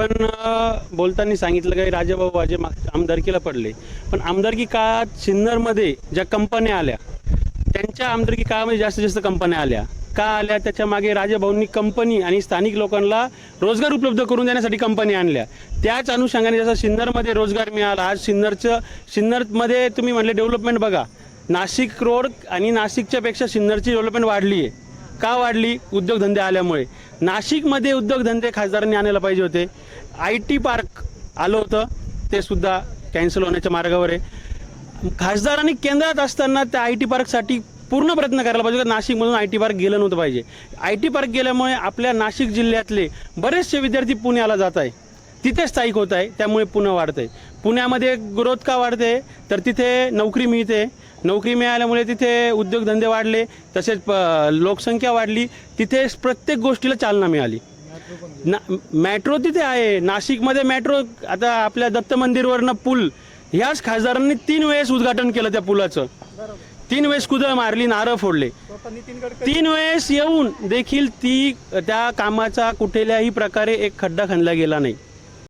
आपण बोलताना सांगितलं काही राजाभाऊ वाजे माग आमदारकीला पडले. पण आमदारकी काळात सिन्नरमध्ये ज्या कंपन्या आल्या त्यांच्या आमदारकी काळामध्ये जास्तीत जास्त कंपन्या आल्या. का आल्या? त्याच्यामागे राजाभाऊंनी कंपनी आणि स्थानिक लोकांना रोजगार उपलब्ध करून देण्यासाठी कंपनी आणल्या. त्याच अनुषंगाने जसं सिन्नरमध्ये रोजगार मिळाला आज सिन्नरचं सिन्नरमध्ये तुम्ही म्हणले डेव्हलपमेंट बघा. नाशिक रोड आणि नाशिकच्या पेक्षा सिन्नरची डेव्हलपमेंट वाढली आहे का वाढली? उद्योगधंदे आल्यामुळे. नाशिकमध्ये उद्योगधंदे खासदारांनी आणायला पाहिजे होते. आय टी पार्क आलं होतं. ते सुद्धा कॅन्सल होण्याच्या मार्गावर आहे. खासदारांनी केंद्रात असताना त्या आय टी पार्कसाठी पूर्ण प्रयत्न करायला पाहिजे नाशिकमधून आय टी पार्क गेलं नव्हतं पाहिजे. आय टी पार्क गेल्यामुळे आपल्या नाशिक जिल्ह्यातले बरेचसे विद्यार्थी पुण्याला जात आहे. तिथे स्थायिक होत आहे. त्यामुळे पुणे आहे पुण्यामध्ये ग्रोथ का वाढते? तर तिथे नोकरी मिळते. नोकरी मिळाल्यामुळे तिथे उद्योगधंदे वाढले तसेच प- लोकसंख्या वाढली. तिथे प्रत्येक गोष्टीला चालना मिळाली. ना मॅट्रो तिथे आहे. नाशिकमध्ये मॅट्रो आता आपल्या दत्त मंदिरवरनं पूल ह्याच खासदारांनी तीन वेळेस उद्घाटन केलं त्या पुलाचं. तीन वेळेस कुदळ मारली नारळ फोडले. तीन वेळेस येऊन देखील ती त्या कामाचा कुठल्याही प्रकारे एक खड्डा खणला गेला नाही.